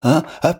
아, 아,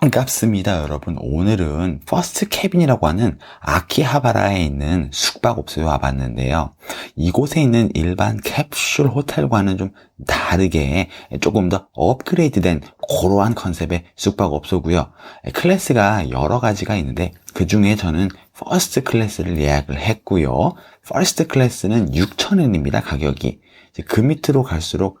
반갑습니다, 여러분. 오늘은 퍼스트 캐빈이라고 하는 아키하바라에 있는 숙박업소에 와봤는데요. 이곳에 있는 일반 캡슐 호텔과는 좀 다르게 조금 더 업그레이드된 고로한 컨셉의 숙박업소고요. 클래스가 여러 가지가 있는데 그 중에 저는 퍼스트 클래스를 예약을 했고요. 퍼스트 클래스는 6,000엔입니다, 가격이. 그 밑으로 갈수록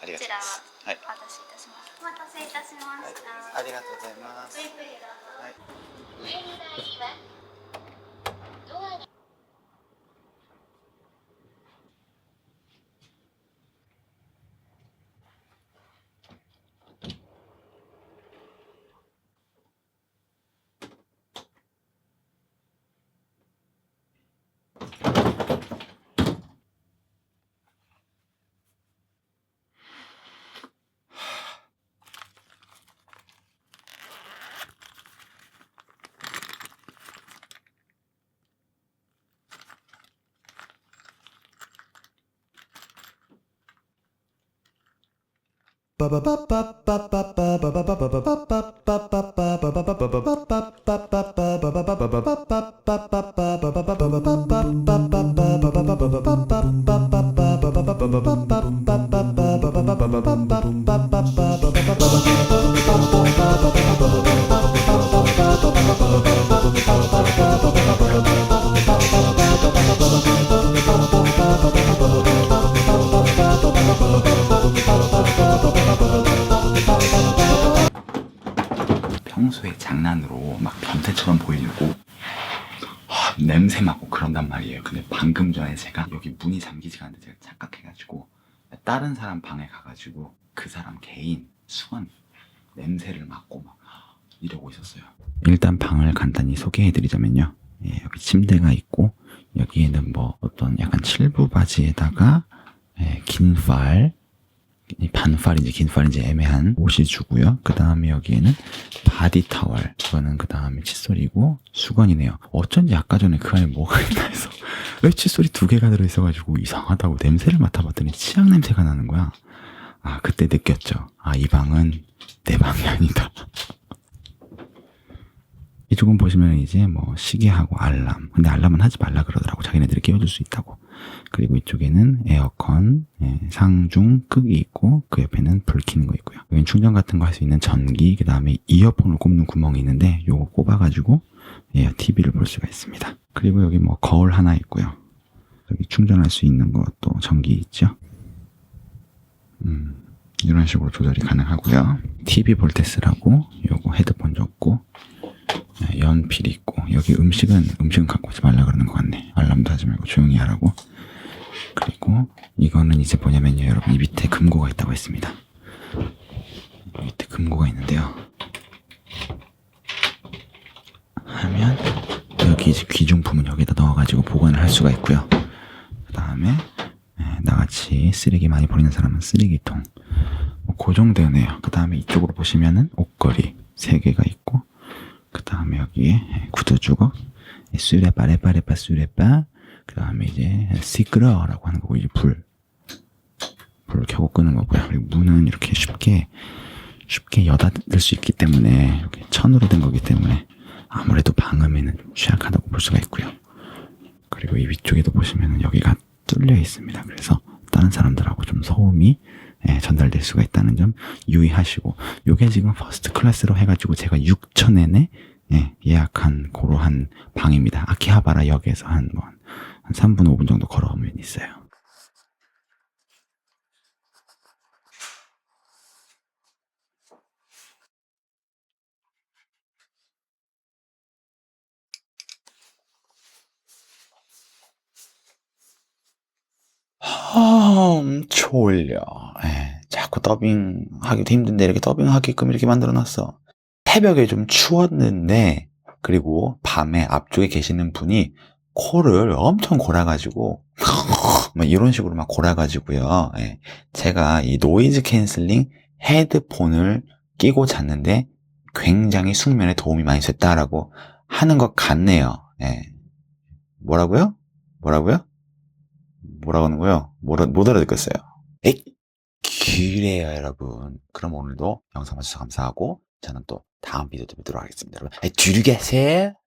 ありこちらははいお渡しいたします、お待たせいたしました、ありがとうございます。Bum bum bum bum bum 평소에 장난으로 막 변태처럼 보이려고 하, 냄새 맡고 그런단 말이에요. 근데 방금 전에 제가 여기 문이 잠기지가 않는데 제가 착각해가지고 다른 사람 방에 가가지고 그 사람 개인 수건 냄새를 맡고 막 이러고 있었어요. 일단 방을 간단히 소개해드리자면요. 예, 여기 침대가 있고 여기에는 뭐 어떤 약간 칠부 바지에다가 예, 긴팔 이 반팔인지 긴팔인지 애매한 옷이 주고요. 그 다음에 여기에는 바디 타월. 이거는 그 다음에 칫솔이고 수건이네요. 어쩐지 아까 전에 그 안에 뭐가 있나 해서 왜 칫솔이 두 개가 들어있어가지고 이상하다고 냄새를 맡아봤더니 치약 냄새가 나는 거야. 아 그때 느꼈죠. 아 이 방은 내 방이 아니다. 이쪽은 보시면 이제 뭐 시계하고 알람. 근데 알람은 하지 말라 그러더라고. 자기네들이 깨워줄 수 있다고. 그리고 이쪽에는 에어컨, 예, 상중, 끄기 있고 그 옆에는 불 켜는 거 있고요. 여기는 충전 같은 거 할 수 있는 전기, 그 다음에 이어폰을 꼽는 구멍이 있는데 요거 꼽아가지고 예, TV를 볼 수가 있습니다. 그리고 여기 뭐 거울 하나 있고요. 여기 충전할 수 있는 것도 전기 있죠. 음, 이런 식으로 조절이 가능하고요. TV 볼테스라고 요거 헤드폰 네, 연필 있고 여기 음식은 음식은 갖고 오지 말라 그러는 것 같네. 알람도 하지 말고 조용히 하라고. 그리고 이거는 이제 뭐냐면요 여러분. 이 밑에 금고가 있다고 했습니다. 이 밑에 금고가 있는데요. 하면 여기 이제 귀중품은 여기다 넣어가지고 보관을 할 수가 있고요. 그 다음에 나같이 쓰레기 많이 버리는 사람은 쓰레기통. 뭐 고정되네요. 그 다음에 이쪽으로 보시면은 옷걸이 세 개가 있고 그 다음에 여기에 구두 주걱, 수레빠, 레빠 레빠, 수레빠, 그 다음에 이제 시끄러라고 하는 거고, 이제 불. 불을 켜고 끄는 거고요. 그리고 문은 이렇게 쉽게, 쉽게 여닫을 수 있기 때문에, 이렇게 천으로 된 거기 때문에, 아무래도 방음에는 좀 취약하다고 볼 수가 있고요. 그리고 이 위쪽에도 보시면은 여기가 뚫려 있습니다. 그래서 다른 사람들하고 좀 소음이 예, 전달될 수가 있다는 점 유의하시고 요게 지금 퍼스트 클래스로 해가지고 제가 6천엔에 예, 예약한 고로한 방입니다. 아키하바라 역에서 한, 뭐, 한 3분, 5분 정도 걸어오면 있어요. 음, 졸려. 예, 자꾸 더빙하기도 힘든데 이렇게 더빙하게끔 이렇게 만들어 놨어. 새벽에 좀 추웠는데 그리고 밤에 앞쪽에 계시는 분이 코를 엄청 골아가지고 막 이런 식으로 막 골아가지고요. 예. 제가 이 노이즈 캔슬링 헤드폰을 끼고 잤는데 굉장히 숙면에 도움이 많이 됐다라고 하는 것 같네요. 예. 뭐라고요? 뭐라고요? 뭐라고 하는 거요? 못 알아듣겠어요. 에이! 그래요, 여러분. 그럼 오늘도 영상 봐주셔서 감사하고, 저는 또 다음 비디오 때 뵙도록 하겠습니다. 여러분, 뒤로 계세요.